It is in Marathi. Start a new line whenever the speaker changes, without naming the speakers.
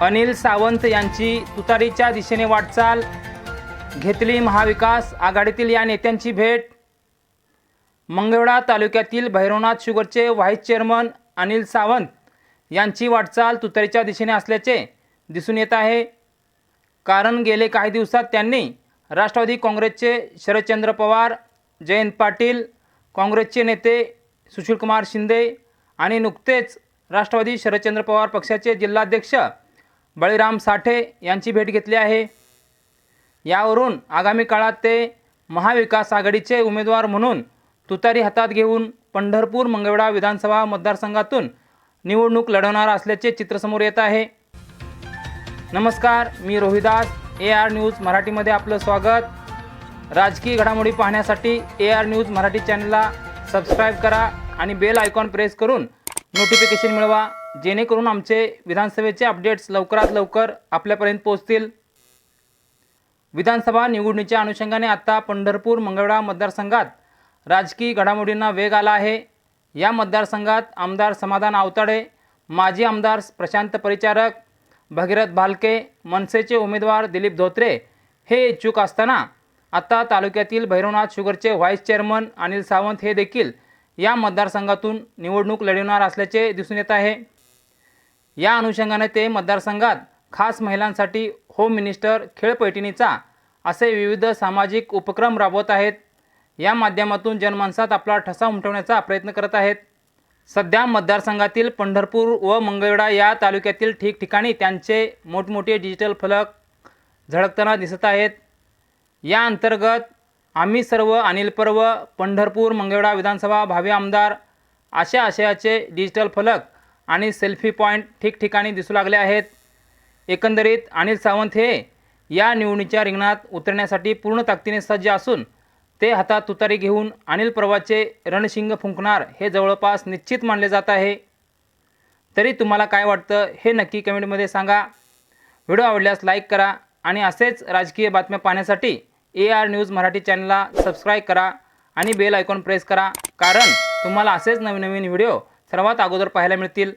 अनिल सावंत यांची तुतारीच्या दिशेने वाटचाल. घेतली महाविकास आघाडीतील या नेत्यांची भेट. मंगळवेढा तालुक्यातील भैरवनाथ शुगरचे व्हाईस चेअरमन अनिल सावंत यांची वाटचाल तुतारीच्या दिशेने असल्याचे दिसून येत आहे. कारण गेले काही दिवसात त्यांनी राष्ट्रवादी काँग्रेसचे शरदचंद्र पवार जयंत पाटील काँग्रेसचे नेते सुशीलकुमार शिंदे आणि नुकतेच राष्ट्रवादी शरदचंद्र पवार पक्षाचे जिल्हाध्यक्ष बळीराम साठे यांची भेट घेतली आहे. यावरून आगामी काळात ते महाविकास आघाडीचे उमेदवार म्हणून तुतारी हातात घेऊन पंढरपूर मंगळवेढा विधानसभा मतदारसंघातून निवडणूक लढवणार असल्याचे चित्र समोर येत आहे. नमस्कार मी रोहिदास ए आर न्यूज मराठीमध्ये आपलं स्वागत. राजकीय घडामोडी पाहण्यासाठी ए आर न्यूज मराठी चॅनलला सबस्क्राईब करा आणि बेल आयकॉन प्रेस करून नोटिफिकेशन मिळवा. जेणेकरून आमचे विधानसभेचे अपडेट्स लवकरात लवकर आपल्यापर्यंत पोहोचतील. विधानसभा निवडणुकीच्या अनुषंगाने आता पंढरपूर मंगळवेढा मतदारसंघात राजकीय घडामोडींना वेग आला आहे. या मतदारसंघात आमदार समाधान आवताडे माजी आमदार प्रशांत परिचारक भगीरथ भालके मनसेचे उमेदवार दिलीप धोत्रे हे इच्छुक असताना आता तालुक्यातील भैरवनाथ शुगरचे व्हाईस चेअरमन अनिल सावंत हे देखील या मतदारसंघातून निवडणूक लढवणार असल्याचे दिसून येत आहे. या अनुषंगाने ते मतदारसंघात खास महिलांसाठी होम मिनिस्टर खेळ पैठणीचा असे विविध सामाजिक उपक्रम राबवत आहेत. या माध्यमातून जनमानसात आपला ठसा उमटवण्याचा प्रयत्न करत आहेत. सध्या मतदारसंघातील पंढरपूर व मंगळवेढा या तालुक्यातील ठिकठिकाणी त्यांचे मोठमोठे डिजिटल फलक झळकताना दिसत आहेत. या अंतर्गत आम्ही सर्व अनिल पर्व पंढरपूर मंगळवेढा विधानसभा भावी आमदार अशा आशयाचे डिजिटल फलक आणि सेल्फी पॉईंट ठिकठिकाणी दिसू लागले आहेत. एकंदरीत अनिल सावंत हे या निवडणुकीच्या रिंगणात उतरण्यासाठी पूर्ण ताकदीने सज्ज असून ते हातात तुतारी घेऊन अनिल पर्वाचे रणशिंग फुंकणार हे जवळपास निश्चित मानले जात आहे. तरी तुम्हाला काय वाटतं हे नक्की कमेंटमध्ये सांगा. व्हिडिओ आवडल्यास लाईक करा आणि असेच राजकीय बातम्या पाहण्यासाठी ए आर न्यूज मराठी चॅनलला सबस्क्राईब करा आणि बेल आयकॉन प्रेस करा. कारण तुम्हाला असेच नवीन नवीन व्हिडिओ सर्वात अगोदर पाहायला मिळतील.